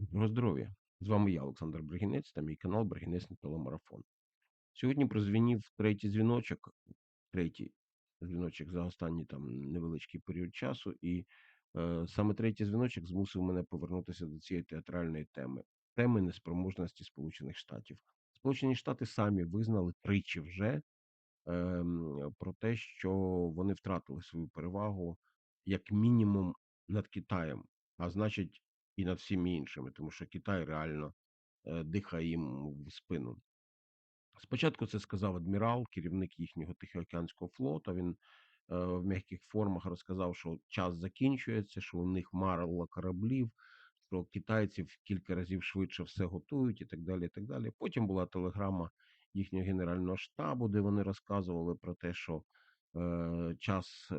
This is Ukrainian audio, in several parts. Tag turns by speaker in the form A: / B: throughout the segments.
A: Доброго здоров'я! З вами я, Олександр Бригінець, та мій канал Бригінець телемарафон. Сьогодні прозвенів третій дзвіночок, третій дзвіночок за останній там невеличкий період часу, і е, саме третій дзвіночок змусив мене повернутися до цієї театральної теми теми неспроможності Сполучених Штатів. Сполучені Штати самі визнали тричі вже ем, про те, що вони втратили свою перевагу як мінімум над Китаєм, а значить, і над всіми іншими, тому що Китай реально е, дихає їм в спину. Спочатку це сказав адмірал, керівник їхнього Тихоокеанського флоту. Він е, в м'яких формах розказав, що час закінчується, що у них мало кораблів, що китайців кілька разів швидше все готують і так далі. і так далі. Потім була телеграма їхнього генерального штабу, де вони розказували про те, що е, час е,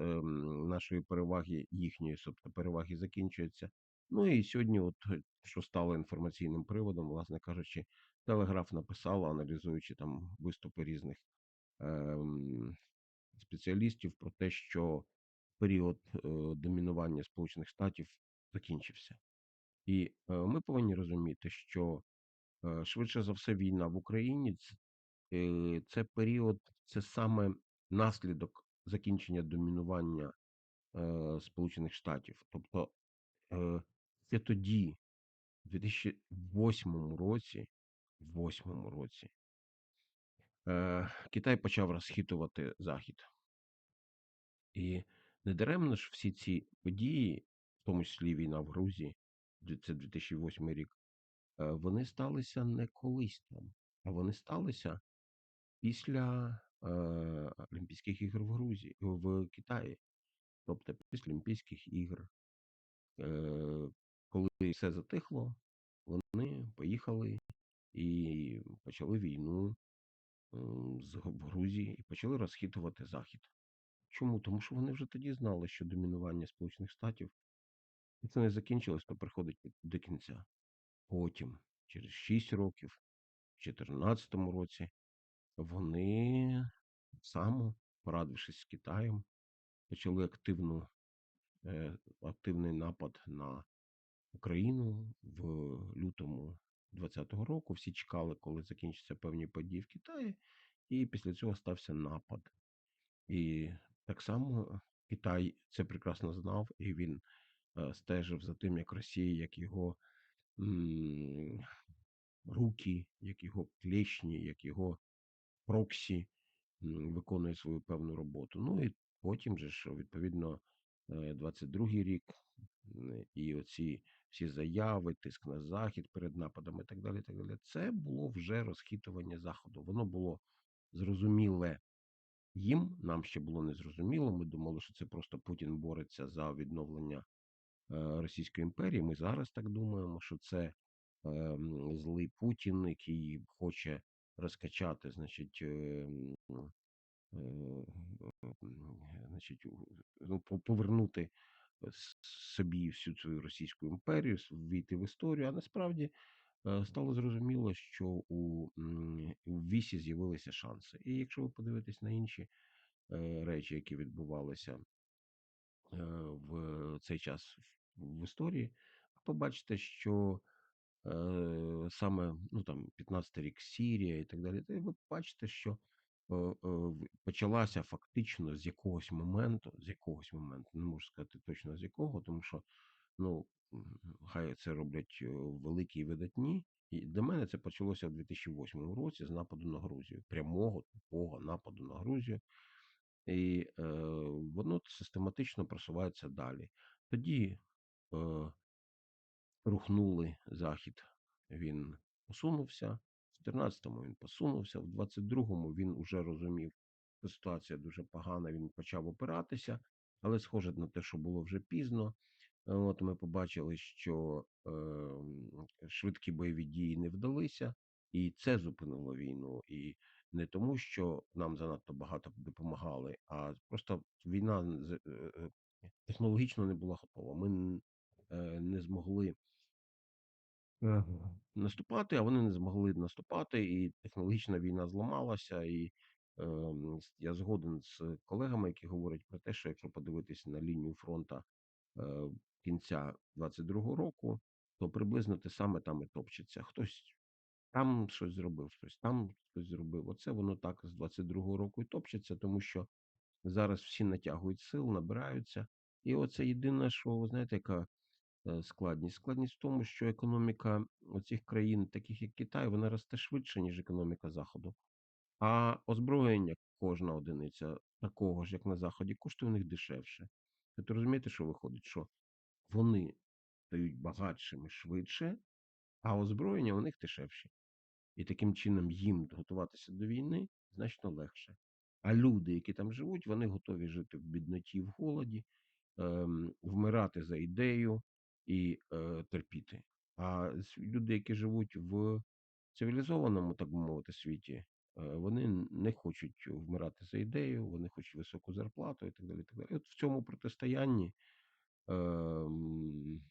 A: нашої переваги, їхньої тобто переваги закінчується. Ну і сьогодні, от що стало інформаційним приводом, власне кажучи, Телеграф написала, аналізуючи там виступи різних е, спеціалістів про те, що період е, домінування Сполучених Штатів закінчився. І е, ми повинні розуміти, що е, швидше за все війна в Україні е, це період, це саме наслідок закінчення домінування е, Сполучених Штатів. Тобто е, це тоді, в 2008 році, в 2008 році, е, Китай почав розхитувати Захід. І недаремно ж всі ці події, в тому числі війна в Грузії, це 2008 рік, е, вони сталися не колись там, а вони сталися після е, Олімпійських ігор в Грузії, в Китаї. Тобто після Олімпійських ігор, е, коли все затихло, вони поїхали і почали війну з Грузії і почали розхитувати Захід. Чому? Тому що вони вже тоді знали, що домінування Сполучених Штатів і це не закінчилось, то приходить до кінця. Потім, через 6 років, в 2014 році, вони само, порадившись з Китаєм, почали активну, е, активний напад на Україну в лютому 2020 року. Всі чекали, коли закінчаться певні події в Китаї, і після цього стався напад. І так само Китай це прекрасно знав, і він е, стежив за тим, як Росія, як його м, руки, як його клешні, як його проксі м, виконує свою певну роботу. Ну і потім же ж, відповідно, 22-й рік і оці всі заяви, тиск на захід перед нападами, і так далі. так далі. Це було вже розхитування заходу. Воно було зрозуміле їм. Нам ще було незрозуміло. Ми думали, що це просто Путін бореться за відновлення е, Російської імперії. Ми зараз так думаємо, що це е, злий Путін, який хоче розкачати, значить. Е, е, значить, ну, повернути собі всю цю російську імперію, війти в історію. А насправді е, стало зрозуміло, що у, вісі з'явилися шанси. І якщо ви подивитесь на інші е, речі, які відбувалися е, в цей час в історії, побачите, що саме ну там 15 рік Сірія і так далі, ви бачите, що почалася фактично з якогось моменту, з якогось моменту, не можу сказати точно з якого, тому що ну хай це роблять е, великі і видатні. І для мене це почалося в 2008 році з нападу на Грузію, прямого тупого нападу на Грузію, і е, воно систематично просувається далі. Тоді е, рухнули захід, він посунувся. 14-му він посунувся, в 22-му він уже розумів, що ситуація дуже погана, він почав опиратися, але схоже на те, що було вже пізно. От ми побачили, що е, швидкі бойові дії не вдалися, і це зупинило війну. І не тому, що нам занадто багато допомагали, а просто війна е, е, технологічно не була готова. Ми е, не змогли наступати, а вони не змогли наступати, і технологічна війна зламалася. І е, я згоден з колегами, які говорять про те, що якщо подивитися на лінію фронту е, кінця 22-го року, то приблизно те саме там і топчеться. Хтось там щось зробив, хтось там щось зробив. Оце воно так з 22-го року і топчеться, тому що зараз всі натягують сил, набираються. І оце єдине, що знаєте, яка складність? Складність в тому, що економіка оцих країн, таких як Китай, вона росте швидше, ніж економіка Заходу. А озброєння, кожна одиниця такого ж, як на Заході, коштує у них дешевше. Тобто розумієте, що виходить, що вони стають багатшими швидше, а озброєння у них дешевші. І таким чином їм готуватися до війни значно легше. А люди, які там живуть, вони готові жити в бідноті, в голоді, ем, вмирати за ідею і е, терпіти. А люди, які живуть в цивілізованому, так би мовити, світі, е, вони не хочуть вмирати за ідею, вони хочуть високу зарплату і так далі. І так далі. От в цьому протистоянні ем,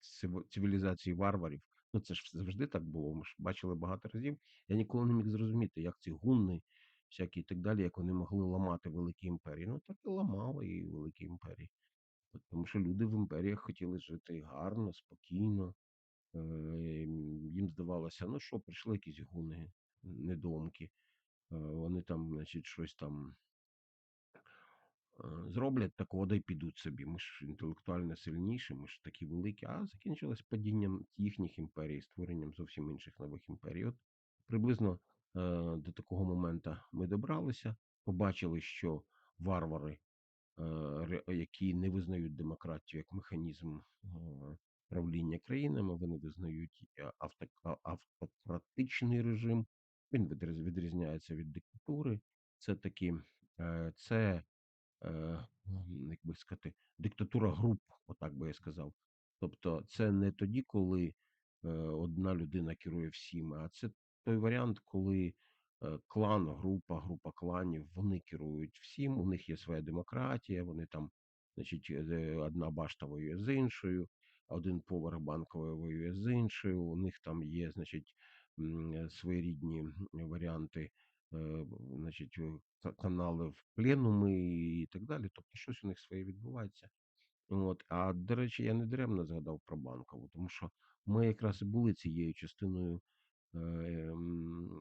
A: цив- цивілізації варварів. Ну, це ж завжди так було. Ми ж бачили багато разів. Я ніколи не міг зрозуміти, як ці гунни, всякі і так далі, як вони могли ламати великі імперії. Ну, так і ламали і великі імперії. Тому що люди в імперіях хотіли жити гарно, спокійно. Їм здавалося, ну що, прийшли якісь гуни, недоумки. Е, Вони там, значить, щось там е, зроблять такого, да й підуть собі. Ми ж інтелектуально сильніші, ми ж такі великі, а закінчилось падінням їхніх імперій, створенням зовсім інших нових імперій. От приблизно до такого моменту ми добралися, побачили, що варвари, які не визнають демократію як механізм е, правління країнами, вони визнають е, автократичний режим. Він відрізняється від диктатури. Це такі, е, це е, як би сказати, диктатура груп, отак би я сказав. Тобто, це не тоді, коли е, одна людина керує всіма, а це той варіант, коли е, клан, група, група кланів, вони керують всім, у них є своя демократія, вони там, значить, е, одна башта воює з іншою, один поверх банковий воює з іншою, у них там є, значить, е, своєрідні варіанти е, значить, е, ка- канали в пленуми і так далі. Тобто щось у них своє відбувається. От. А до речі, я не даремно згадав про банкову, тому що ми якраз і були цією частиною е,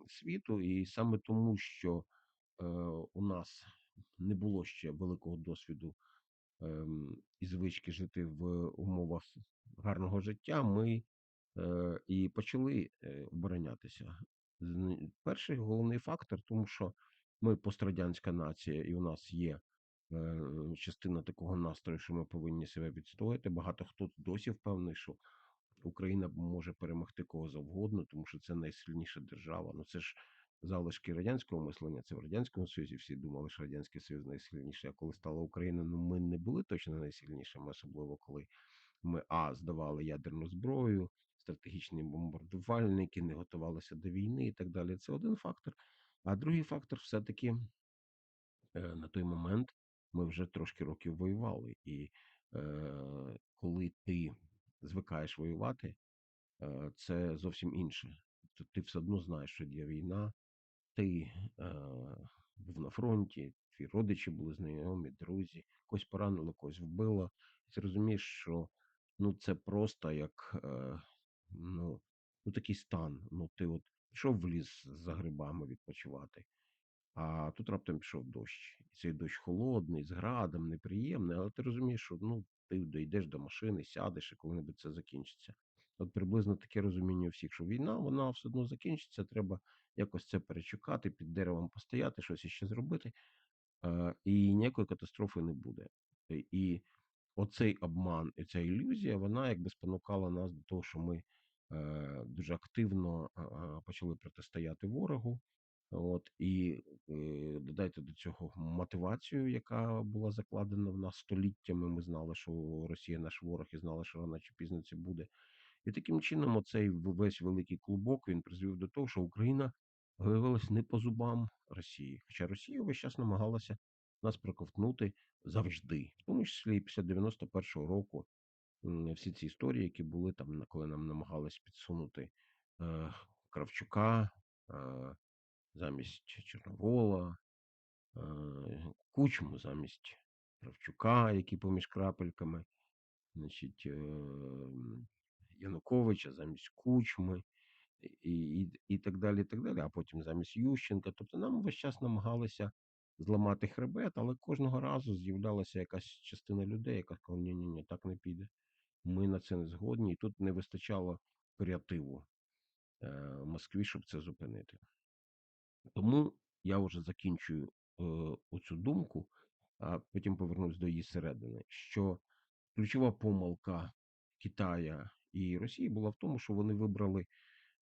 A: світу, і саме тому, що е, у нас не було ще великого досвіду ем, і звички жити в умовах гарного життя, ми е, і почали е, оборонятися. Перший головний фактор, тому що ми пострадянська нація, і у нас є частина такого настрою, що ми повинні себе відстояти. Багато хто досі впевнений, що Україна може перемогти кого завгодно, тому що це найсильніша держава. Ну це ж залишки радянського мислення. Це в радянському Союзі всі думали, що радянський Союз найсильніший. А коли стала Україна, ну ми не були точно найсильнішими, особливо коли ми а здавали ядерну зброю, стратегічні бомбардувальники, не готувалися до війни і так далі. Це один фактор. А другий фактор, все таки е, на той момент ми вже трошки років воювали, і е, коли ти звикаєш воювати, е, це зовсім інше. Тобто ти все одно знаєш, що є війна, ти е, був на фронті, твої родичі були знайомі, друзі, когось поранило, когось вбило. І ти розумієш, що ну це просто як е, ну, ну такий стан. Ну, ти от пішов в ліс за грибами відпочивати. А тут раптом пішов дощ. І цей дощ холодний, з градом, неприємний, але ти розумієш, що ну, ти дійдеш до машини, сядеш і коли-небудь це закінчиться. От приблизно таке розуміння у всіх, що війна, вона все одно закінчиться, треба якось це перечекати, під деревом постояти, щось іще зробити, е, і ніякої катастрофи не буде. Е, І оцей обман і ця ілюзія, вона якби спонукала нас до того, що ми е, дуже активно почали протистояти ворогу. От і е, додайте до цього мотивацію, яка була закладена в нас століттями. Ми знали, що Росія наш ворог, і знали, що рано чи пізно це буде. І таким чином, оцей весь великий клубок він призвів до того, що Україна виявилась не по зубам Росії. Хоча Росія весь час намагалася нас проковтнути завжди, в тому числі і після 91-го року. Всі ці історії, які були там, коли нам намагались підсунути е, Кравчука е, замість Чорновола, е, Кучму замість Кравчука, який поміж крапельками. Значить, е, Януковича, замість Кучми і і, і так далі, і так далі, а потім замість Ющенка. Тобто нам весь час намагалися зламати хребет, але кожного разу з'являлася якась частина людей, яка сказала, ні, ні, ні, так не піде. Ми на це не згодні, і тут не вистачало креативу е, Москві, щоб це зупинити. Тому я вже закінчую е, оцю думку, а потім повернусь до її середини. Що ключова помилка Китая і Росії була в тому, що вони вибрали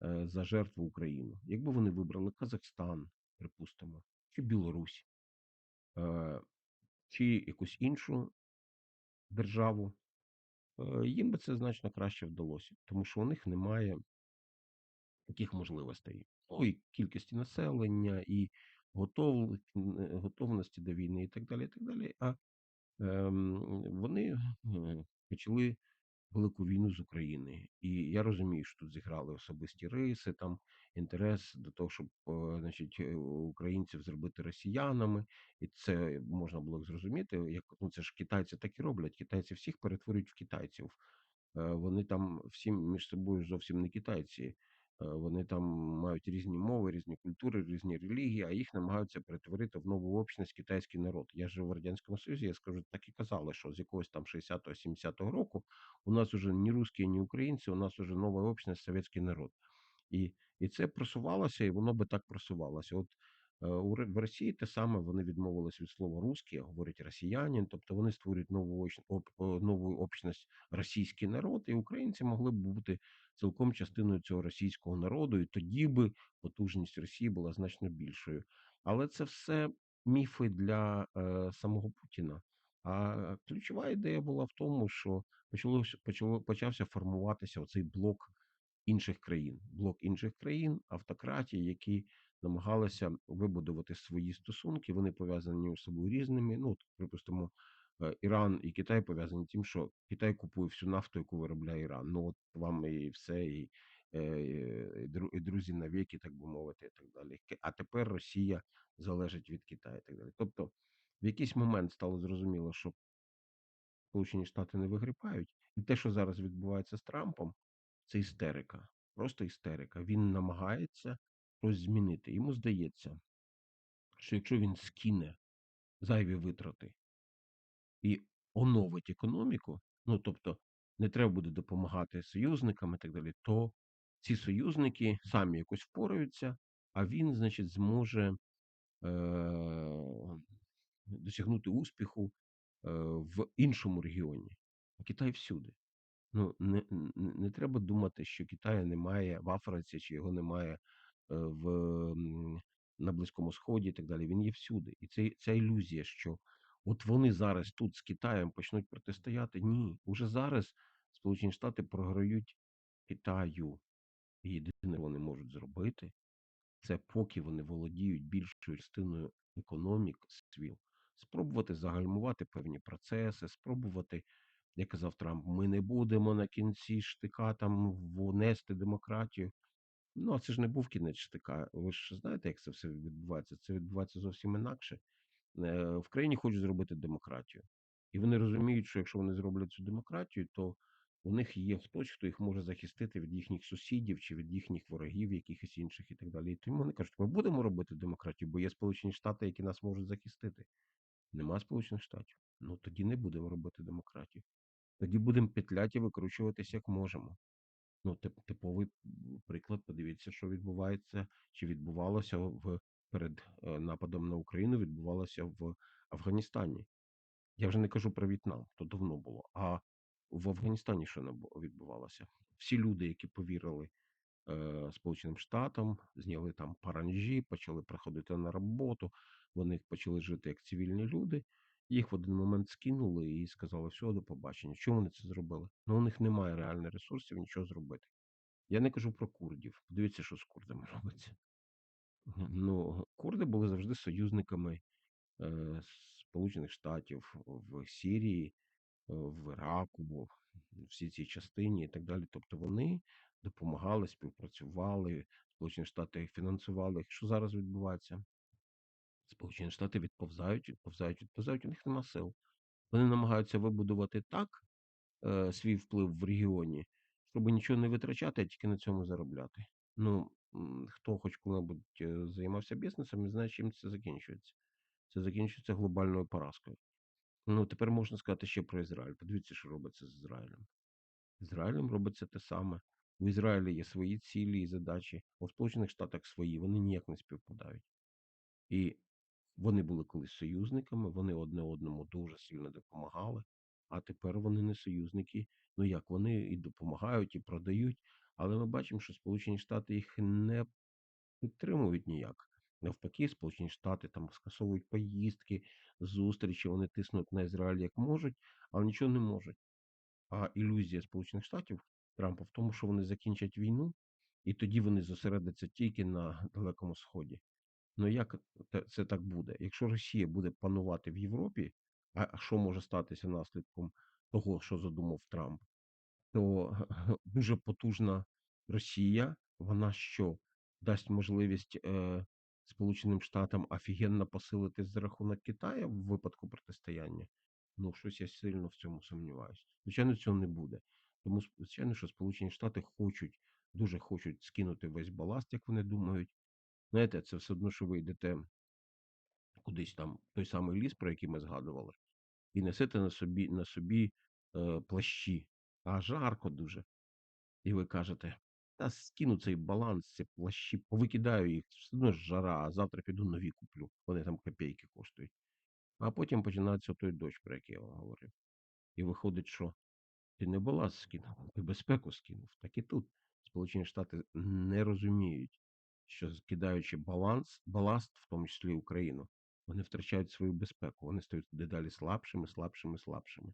A: е, за жертву Україну. Якби вони вибрали Казахстан, припустимо, чи Білорусь, е, чи якусь іншу державу, е, їм би це значно краще вдалося, тому що у них немає таких можливостей. Ну, і кількості населення, і готов, готовності до війни, і так далі. і так далі. А ем, вони е, почали велику війну з України. І я розумію, що тут зіграли особисті риси, там інтерес до того, щоб е, значить, е, українців зробити росіянами, і це можна було б зрозуміти. Як ну це ж китайці так і роблять. Китайці всіх перетворюють в китайців. Е, Вони там всі між собою зовсім не китайці. Е, Вони там мають різні мови, різні культури, різні релігії, а їх намагаються перетворити в нову общність китайський народ. Я жив в радянському Союзі. Я скажу, так і казали, що з якогось там 60-го, 70-го року у нас уже ні русські, ні українці, у нас уже нова общність, совєтський народ. І, і це просувалося, і воно би так просувалося. От е, в Росії те саме вони відмовились від слова русський, а говорять росіянин, тобто вони створюють нову нову общність російський народ, і українці могли б бути цілком частиною цього російського народу, і тоді би потужність Росії була значно більшою. Але це все міфи для е, самого Путіна. А ключова ідея була в тому, що почалося почало почався формуватися оцей блок інших країн, блок інших країн, автократії, які намагалися вибудувати свої стосунки. Вони пов'язані між собою різними. Ну, припустимо, Іран і Китай пов'язані тим, що Китай купує всю нафту, яку виробляє Іран. Ну от вам і все, і, і дру- друзі навіки, так би мовити, і так далі. А тепер Росія залежить від Китаю, і так далі. Тобто, в якийсь момент стало зрозуміло, що Сполучені Штати не вигрібають, і те, що зараз відбувається з Трампом, це істерика, просто істерика. Він намагається щось змінити. Йому здається, що якщо він скине зайві витрати і оновить економіку, ну тобто не треба буде допомагати союзникам і так далі, то ці союзники самі якось впораються, а він, значить, зможе е- досягнути успіху е- в іншому регіоні. А Китай всюди. Ну, не, не, треба думати, що Китаю немає в Африці, чи його немає е, в, на Близькому Сході і так далі. Він є всюди. І це, ця ілюзія, що от вони зараз тут з Китаєм почнуть протистояти. Ні, уже зараз Сполучені Штати програють Китаю. І єдине вони можуть зробити, це поки вони володіють більшою частиною економік світ, спробувати загальмувати певні процеси, спробувати, як казав Трамп, ми не будемо на кінці штика там внести демократію. Ну, а це ж не був кінець штика. Ви ж знаєте, як це все відбувається? Це відбувається зовсім інакше. Е, В країні хочуть зробити демократію. І вони розуміють, що якщо вони зроблять цю демократію, то у них є хтось, хто їх може захистити від їхніх сусідів чи від їхніх ворогів, якихось інших і так далі. І тому вони кажуть, ми будемо робити демократію, бо є Сполучені Штати, які нас можуть захистити. Нема Сполучених Штатів. Ну тоді не будемо робити демократію. Тоді будемо петляти викручуватися як можемо. Ну, тип- типовий приклад, подивіться, що відбувається, чи відбувалося в перед е, нападом на Україну, відбувалося в Афганістані. Я вже не кажу про В'єтнам, то давно було. А в Афганістані що набу- відбувалося? Всі люди, які повірили е, Сполученим Штатам, зняли там паранжі, почали приходити на роботу, вони почали жити як цивільні люди. Їх в один момент скинули і сказали, все, до побачення. Чому вони це зробили? Ну, у них немає реальних ресурсів нічого зробити. Я не кажу про курдів. Подивіться, що з курдами робиться. Ну, курди були завжди союзниками е, Сполучених Штатів в Сирії, в Іраку, всі ці частині і так далі. Тобто вони допомагали, співпрацювали, Сполучені Штати фінансували. Що зараз відбувається? Сполучені Штати відповзають, відповзають, відповзають, у них нема сил. Вони намагаються вибудувати так е, свій вплив в регіоні, щоб нічого не витрачати, а тільки на цьому заробляти. Ну, хто хоч коли-небудь е, займався бізнесом, він знає, чим це закінчується. Це закінчується глобальною поразкою. Ну, тепер можна сказати ще про Ізраїль. Подивіться, що робиться з Ізраїлем. Ізраїлем робиться те саме. У Ізраїлі є свої цілі і задачі, у Сполучених Штатах свої, вони ніяк не співпадають. І вони були колись союзниками, вони одне одному дуже сильно допомагали, а тепер вони не союзники. Ну як вони і допомагають, і продають, але ми бачимо, що Сполучені Штати їх не підтримують ніяк. Навпаки, Сполучені Штати там скасовують поїздки, зустрічі, вони тиснуть на Ізраїль як можуть, але нічого не можуть. А ілюзія Сполучених Штатів Трампа в тому, що вони закінчать війну, і тоді вони зосередяться тільки на Далекому Сході. Ну як це так буде? Якщо Росія буде панувати в Європі, а що може статися наслідком того, що задумав Трамп, то дуже потужна Росія, вона що дасть можливість е, Сполученим Штатам офігенно посилитись за рахунок Китаю в випадку протистояння. Ну, щось я сильно в цьому сумніваюся. Звичайно, цього не буде. Тому, звичайно, що Сполучені Штати хочуть, дуже хочуть скинути весь баласт, як вони думають. Знаєте, це все одно, що ви йдете кудись там, той самий ліс, про який ми згадували, і несете на собі на собі е, плащі, а жарко дуже. І ви кажете, та скину цей баланс, ці плащі, повикидаю їх, все одно ж жара, а завтра піду нові куплю. Вони там копійки коштують. А потім починається той дощ, про який я вам говорив. І виходить, що ти не баланс скинув, ти безпеку скинув. Так і тут Сполучені Штати не розуміють, що скидаючи баланс, баласт, в тому числі Україну, вони втрачають свою безпеку. Вони стають дедалі слабшими, слабшими, слабшими.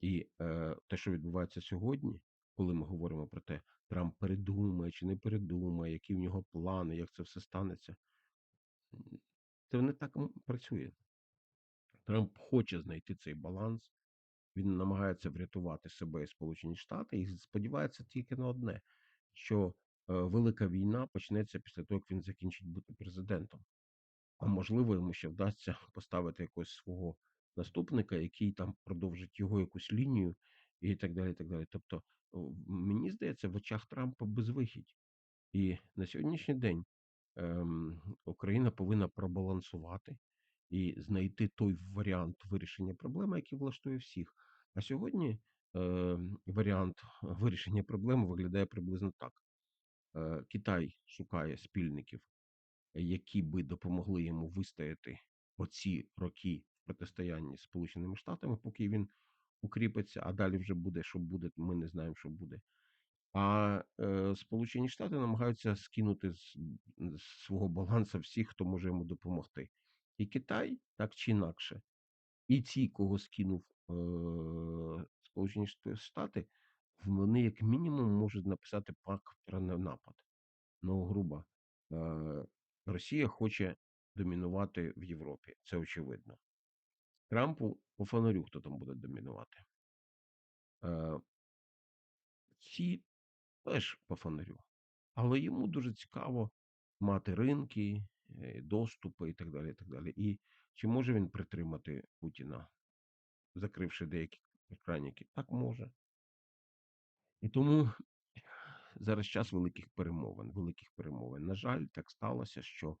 A: І е, те, що відбувається сьогодні, коли ми говоримо про те, Трамп передумає чи не передумає, які в нього плани, як це все станеться, це не так працює. Трамп хоче знайти цей баланс, він намагається врятувати себе і Сполучені Штати і сподівається тільки на одне, що е, велика війна почнеться після того, як він закінчить бути президентом. А можливо, йому ще вдасться поставити якогось свого наступника, який там продовжить його якусь лінію, і так далі. так далі. Тобто, мені здається, в очах Трампа безвихідь. І на сьогоднішній день ем, Україна повинна пробалансувати і знайти той варіант вирішення проблеми, який влаштує всіх. А сьогодні е, варіант вирішення проблеми виглядає приблизно так: Е, Китай шукає спільників які би допомогли йому вистояти оці роки в протистоянні з Сполученими Штатами, поки він укріпиться, а далі вже буде, що буде, ми не знаємо, що буде. А е, Сполучені Штати намагаються скинути з, з свого балансу всіх, хто може йому допомогти. І Китай так чи інакше, і ті, кого скинув е, Сполучені Штати, вони як мінімум можуть написати пакт про напад. Ну, грубо. Е, Росія хоче домінувати в Європі, це очевидно. Трампу по фонарю, хто там буде домінувати. Е, Ці теж по фонарю. Але йому дуже цікаво мати ринки, е, доступи і так далі. І так далі. І чи може він притримати Путіна, закривши деякі екраніки? Так може. І тому зараз час великих перемовин. Великих перемовин. На жаль, так сталося, що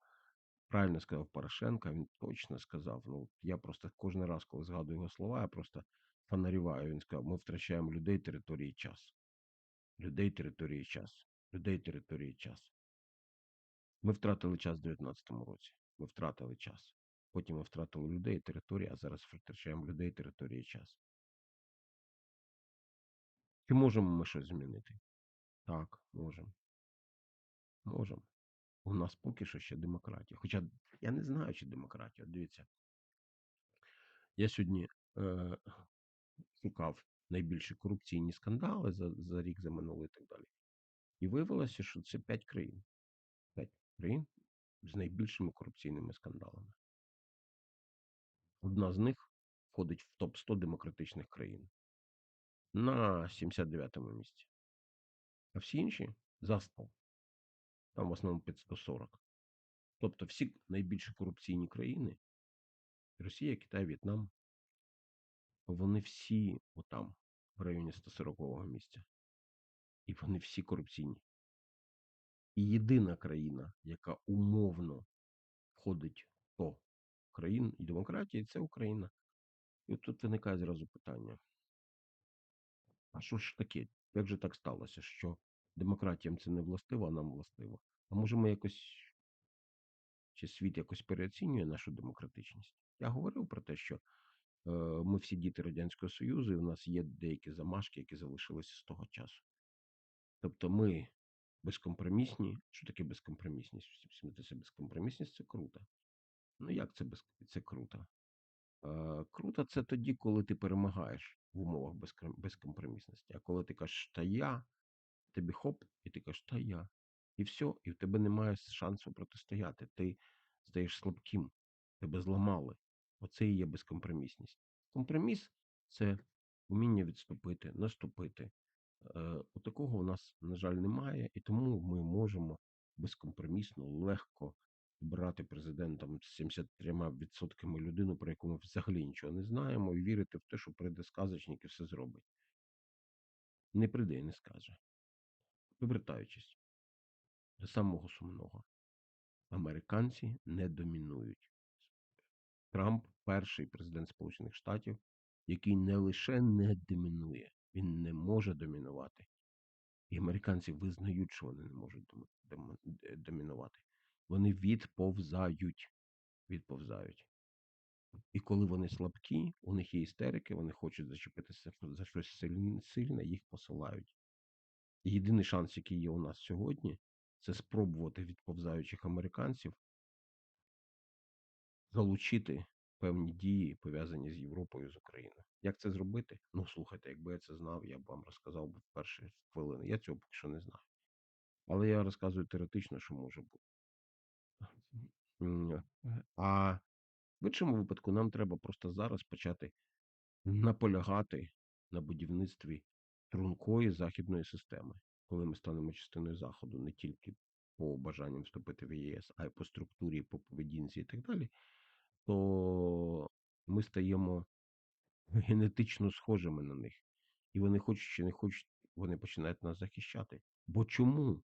A: правильно сказав Порошенко, він точно сказав. Ну, я просто кожен раз, коли згадую його слова, я просто фонарюваю. Він сказав: ми втрачаємо людей, території, час. Людей, території, час. Людей, території, час. Ми втратили час в 19-му році. Ми втратили час. Потім ми втратили людей, території, а зараз втрачаємо людей, території, час. Чи можемо ми щось змінити? Так, можемо. Можемо. У нас поки що ще демократія. Хоча я не знаю, чи демократія. Дивіться. Я сьогодні е, шукав найбільші корупційні скандали за, за рік, за минулий і так далі. І виявилося, що це п'ять країн. П'ять країн з найбільшими корупційними скандалами. Одна з них входить в топ-100 демократичних країн на 79-му місці. А всі інші за 100. Там в основному під 140. Тобто всі найбільші корупційні країни Росія, Китай, В'єтнам, вони всі отам, в районі 140-го місця. І вони всі корупційні. І єдина країна, яка умовно входить до країн і демократії, це Україна. І от тут виникає зразу питання: а що ж таке? Як же так сталося, що демократіям це не властиво, а нам властиво? А може ми якось чи світ якось переоцінює нашу демократичність? Я говорив про те, що е, ми всі діти Радянського Союзу, і у нас є деякі замашки, які залишилися з того часу. Тобто ми безкомпромісні. Що таке безкомпромісність? Смієтеся, безкомпромісність це круто. Ну як це без... це круто? Е, круто це тоді, коли ти перемагаєш в умовах безкомпромісності. А коли ти кажеш та я, тобі хоп, і ти кажеш та я. І все, і в тебе немає шансу протистояти. Ти стаєш слабким, тебе зламали. Оце і є безкомпромісність. Компроміс це вміння відступити, наступити. Е, такого у нас, на жаль, немає, і тому ми можемо безкомпромісно, легко брати президентом з 73% людину, про яку ми взагалі нічого не знаємо, і вірити в те, що прийде сказочник і все зробить. Не прийде і не скаже. Повертаючись самого сумного, американці не домінують. Трамп перший президент Сполучених Штатів, який не лише не домінує, він не може домінувати. І американці визнають, що вони не можуть е, домінувати. Вони відповзають. Відповзають. І коли вони слабкі, у них є істерики, вони хочуть зачепитися за щось сильне, їх посилають. І єдиний шанс, який є у нас сьогодні, це спробувати відповзаючих американців залучити певні дії, пов'язані з Європою, з Україною. Як це зробити? Ну, слухайте, якби я це знав, я б вам розказав би в перші хвилини. Я цього поки що не знаю. Але я розказую теоретично, що може бути. А в іншому випадку нам треба просто зараз почати наполягати на будівництві стрункої західної системи, коли ми станемо частиною заходу, не тільки по бажанням вступити в ЄС, а й по структурі, по поведінці і так далі, то ми стаємо генетично схожими на них. І вони хочуть чи не хочуть, вони починають нас захищати. Бо чому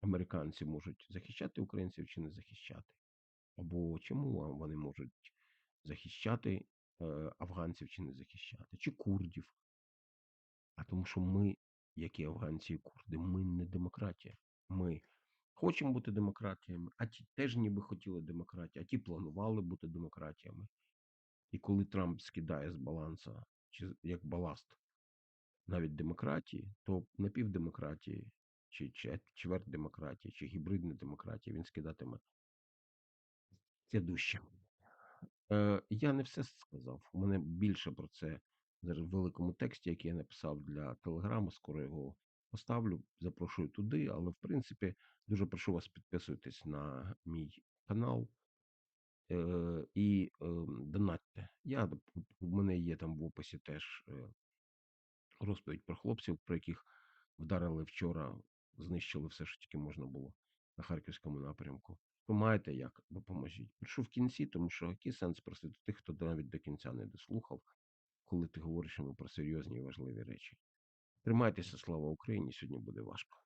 A: американці можуть захищати українців чи не захищати? Або чому вони можуть захищати е, афганців чи не захищати, чи курдів? А тому, що ми, як і афганці і курди, ми не демократія. Ми хочемо бути демократіями, а ті теж ніби хотіли демократії, а ті планували бути демократіями. І коли Трамп скидає з баланса чи як баласт навіть демократії, то напівдемократії, чи чвер- чверть демократії, чи гібридна демократія він скидатиме це дужче. Е, я не все сказав. У мене більше про це в великому тексті, який я написав для Телеграма. Скоро його поставлю. Запрошую туди. Але в принципі дуже прошу вас підписуйтесь на мій канал е, і е, донатьте. Я у мене є там в описі теж е, розповідь про хлопців, про яких вдарили вчора, знищили все, що тільки можна було на харківському напрямку. Маєте як допоможіть. Пишу в кінці, тому що який сенс просити тих, хто навіть до кінця не дослухав, коли ти говориш йому про серйозні і важливі речі. Тримайтеся, слава Україні! Сьогодні буде важко.